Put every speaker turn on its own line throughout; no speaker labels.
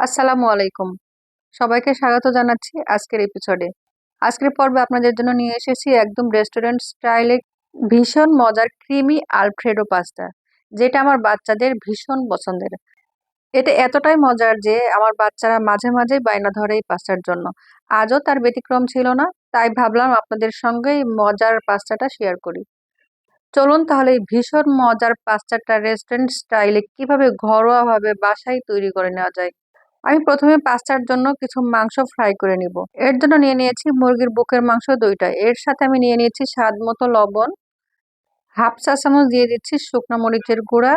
আসসালামু আলাইকুম। সবাইকে স্বাগত জানাচ্ছি আজকের এপিসোডে আজকের পর্বে আপনাদের জন্য নিয়ে এসেছি একদম রেস্টুরেন্ট স্টাইলে ভীষণ মজার ক্রিমি আলফ্রেডো পাস্তা যেটা আমার বাচ্চাদের ভীষণ পছন্দের। এটা এতটাই মজার যে আমার বাচ্চারা মাঝে মাঝেই বায়না ধরে এই পাস্তার জন্য। আজও তার ব্যতিক্রম ছিল না, তাই ভাবলাম আপনাদের সঙ্গে এই মজার পাস্তাটা শেয়ার করি। চলুন তাহলে এই ভীষণ মজার পাস্তাটা রেস্টুরেন্ট স্টাইলে কীভাবে ঘরোয়াভাবে বাসায় তৈরি করে নেওয়া যায়। আমি প্রথমে পাস্তার জন্য কিছু মাংস ফ্রাই করে নিব। এর জন্য নিয়ে নিয়েছি মুরগির বুকের মাংস দুইটা। এর সাথে আমি নিয়ে নিয়েছি স্বাদ মতো লবণ। হাফ চা চামচ দিয়ে দিচ্ছি শুকনো মরিচের গুঁড়া।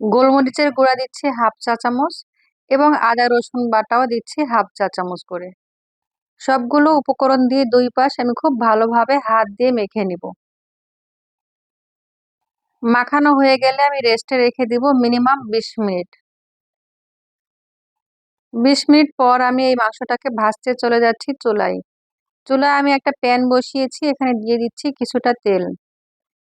গোলমরিচের গুঁড়া দিচ্ছি হাফ চা চামচ এবং আদা, রসুন বাটাও দিচ্ছি হাফ চা চামচ করে। সবগুলো উপকরণ দিয়ে দুই পাশ আমি খুব ভালোভাবে হাত দিয়ে মেখে নিব। মাখানো হয়ে গেলে আমি রেস্টে রেখে দিব মিনিমাম বিশ মিনিট। বিশ মিনিট পর আমি এই মাংসটাকে ভাজতে চলে যাচ্ছি চুলায়। চুলায় আমি একটা প্যান বসিয়েছি, এখানে দিয়ে দিচ্ছি কিছুটা তেল।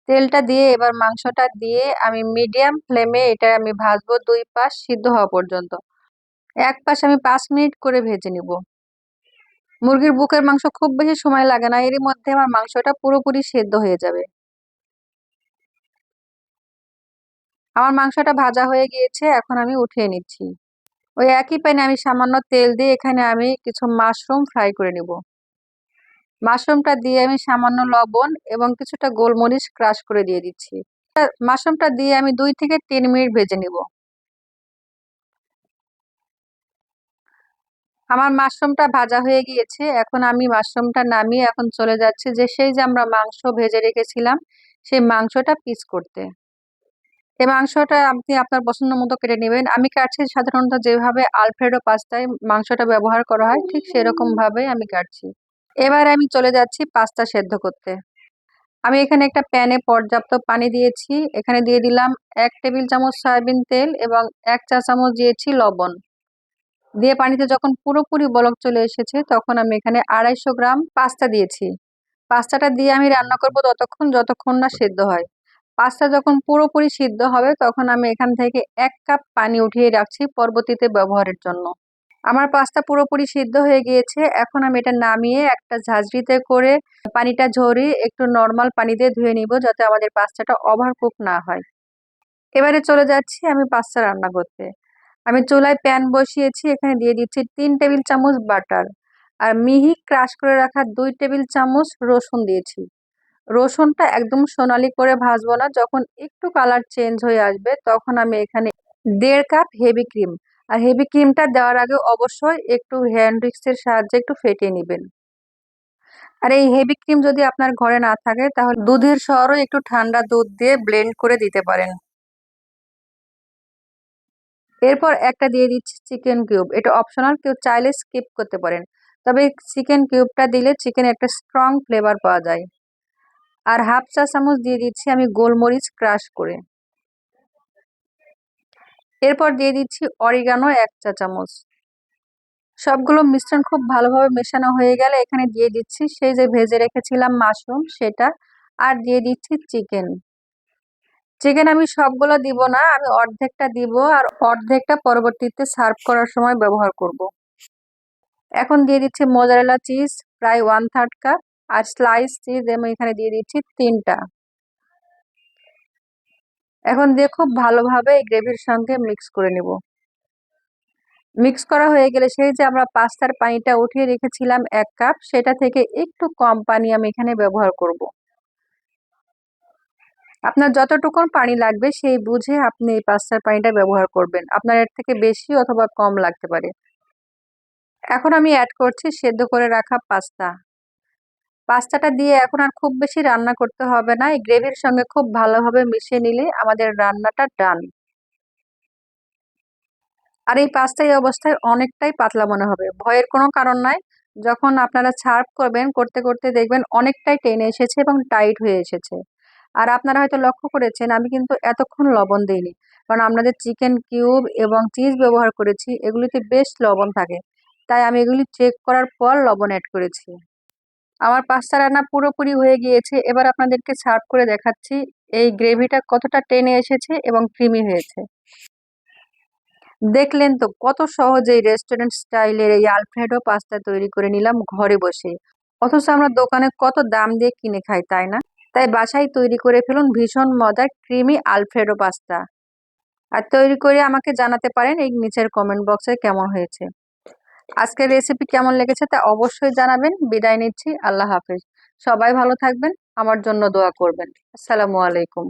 তেলটা দিয়ে এবার মাংসটা দিয়ে আমি মিডিয়াম ফ্লেমে এটা আমি ভাজবো দুই পাশ সিদ্ধ হওয়া পর্যন্ত। এক পাশ আমি পাঁচ মিনিট করে ভেজে নিব। মুরগির বুকের মাংস খুব বেশি সময় লাগে না, এরই মধ্যে আমার মাংসটা পুরোপুরি সেদ্ধ হয়ে যাবে। আমার মাংসটা ভাজা হয়ে গিয়েছে, এখন আমি উঠিয়ে নিচ্ছি। ওই একই প্যানে আমি সামান্য তেল দিয়ে এখানে আমি কিছু মাশরুম ফ্রাই করে নিব। মাশরুমটা দিয়ে আমি সামান্য লবণ এবং কিছুটা গোলমরিচ ক্রাশ করে দিয়ে দিচ্ছি। মাশরুমটা দিয়ে আমি দুই থেকে তিন মিনিট ভেজে নিব। আমার মাশরুমটা ভাজা হয়ে গিয়েছে, এখন আমি মাশরুমটা নামিয়ে এখন চলে যাচ্ছি যে সেই যে আমরা মাংস ভেজে রেখেছিলাম, সেই মাংসটা পিস করতে। এই মাংসটা আপনি আপনার পছন্দ মতো কেটে নেবেন। আমি কাটছি সাধারণত যেভাবে আলফ্রেডো পাস্তায় মাংসটা ব্যবহার করা হয়, ঠিক সেরকম ভাবে আমি কাটছি। এবার আমি চলে যাচ্ছি পাস্তা সেদ্ধ করতে। আমি এখানে একটা প্যানে পর্যাপ্ত পানি দিয়েছি। এখানে দিয়ে দিলাম এক টেবিল চামচ সয়াবিন তেল এবং এক চা চামচ দিয়েছি লবণ। দিয়ে পানিতে যখন পুরোপুরি বলক চলে এসেছে, তখন আমি এখানে আড়াইশো গ্রাম পাস্তা দিয়েছি। পাস্তাটা দিয়ে আমি রান্না করব ততক্ষণ, যতক্ষণ না সেদ্ধ হয়। পাস্তা যখন পুরোপুরি সিদ্ধ হবে, তখন আমি এখান থেকে এক কাপ পানি উঠিয়ে রাখছি পরবর্তীতে ব্যবহারের জন্য। আমার পাস্তা পুরোপুরি সিদ্ধ হয়ে গিয়েছে। এখন আমি এটা নামিয়ে একটা ঝাঁঝরিতে করে পানিটা ঝরিয়ে একটু নর্মাল পানি দিয়ে ধুয়ে নিব যাতে আমাদের পাস্তাটা ওভার কুক না হয়। এবারে চলে যাচ্ছি আমি পাস্তা রান্না করতে। আমি চুলায় প্যান বসিয়েছি, এখানে দিয়ে দিচ্ছি তিন টেবিল চামচ বাটার। আর মিহি ক্রাশ করে রাখা দুই টেবিল চামচ রসুন দিয়েছি। রসুনটা একদম সোনালি করে ভাজবো না। যখন একটু কালার চেঞ্জ হয়ে আসবে, তখন আমি এখানে দেড় কাপ হেভি ক্রিম আর হেভি ক্রিমটা দেওয়ার আগে অবশ্যই একটু হ্যান্ড উইক্সের সাহায্যে একটু ফেটিয়ে নেবেন। আর এই হেভি ক্রিম যদি আপনার ঘরে না থাকে, তাহলে দুধের শহরও একটু ঠান্ডা দুধ দিয়ে ব্লেন্ড করে দিতে পারেন। এরপর একটা দিয়ে দিচ্ছি চিকেন কিউব এটা অপশনাল কেউ চাইলে স্কিপ করতে পারেন। তবে চিকেন কিউবটা দিলে চিকেন একটা স্ট্রং ফ্লেভার পাওয়া যায়। আর হাফ চা চামচ দিয়ে দিচ্ছি আমি গোলমরিচ ক্রাশ করে। এরপর দিয়ে দিচ্ছি অরিগানো এক চা চামচ। সবগুলো মিশ্রণ খুব ভালোভাবে মেশানো হয়ে গেলে এখানে দিয়ে দিচ্ছি সেই যে ভেজে রেখেছিলাম মাশরুম সেটা আর দিয়ে দিচ্ছি চিকেন। চিকেন আমি সবগুলো দিব না, আমি অর্ধেকটা দিব আর অর্ধেকটা পরবর্তীতে সার্ভ করার সময় ব্যবহার করব। এখন দিয়ে দিচ্ছি মোজারেলা চিজ, প্রায় ওয়ান থার্ড কাপ। আর স্লাইস চিজ আমি এখানে দিয়ে দিচ্ছি তিনটা। এখন দিয়ে খুব ভালোভাবে এই গ্রেভির সঙ্গে মিক্স করে নেব। মিক্স করা হয়ে গেলে সেই যে আমরা পাস্তার পানিটা উঠিয়ে রেখেছিলাম এক কাপ সেটা থেকে একটু কম পানি আমি এখানে ব্যবহার করব। আপনার যতটুকুন পানি লাগবে সেই বুঝে আপনি এই পাস্তার পানিটা ব্যবহার করবেন। আপনার এর থেকে বেশি অথবা কম লাগতে পারে। এখন আমি অ্যাড করছি সেদ্ধ করে রাখা পাস্তা। পাস্তাটা দিয়ে এখন আর খুব বেশি রান্না করতে হবে না। এই গ্রেভির সঙ্গে খুব ভালোভাবে মিশিয়ে নিলে আমাদের রান্নাটা ডান। আর এই পাস্তা এই অবস্থায় অনেকটাই পাতলা মনে হবে। ভয়ের কোনো কারণ নাই। যখন আপনারা সার্ভ করবেন, করতে করতে দেখবেন অনেকটাই টেনে এসেছে এবং টাইট হয়ে এসেছে। আর আপনারা হয়তো লক্ষ্য করেছেন, আমি কিন্তু এতক্ষণ লবণ দিইনি। কারণ আপনাদের চিকেন কিউব এবং চিজ ব্যবহার করেছি, এগুলিতে বেশ লবণ থাকে। তাই আমি এগুলি চেক করার পর লবণ অ্যাড করেছি। আমার পাস্তা রান্না পুরোপুরি হয়ে গিয়েছে। এবার আপনাদেরকে সার্ভ করে দেখাচ্ছি। এই গ্রেভিটা কতটা টেনে এসেছে এবং ক্রিমি হয়েছে। দেখলেন তো কত সহজেই রেস্টুরেন্ট স্টাইলের এই আলফ্রেডো পাস্তা তৈরি করে নিলাম ঘরে বসে। অথচ আমরা দোকানে কত দাম দিয়ে কিনে খাই, তাই না? তাই বাসায় তৈরি করে ফেলুন ভীষণ মজার ক্রিমি আলফ্রেডো পাস্তা আর তৈরি করে আমাকে জানাতে পারেন এই নিচের কমেন্ট বক্সে কেমন হয়েছে। আজকের রেসিপি কেমন লেগেছে তা অবশ্যই জানাবেন। বিদায় নিচ্ছি। আল্লাহ হাফিজ। সবাই ভালো থাকবেন। আমার জন্য দোয়া করবেন। আসসালামু আলাইকুম।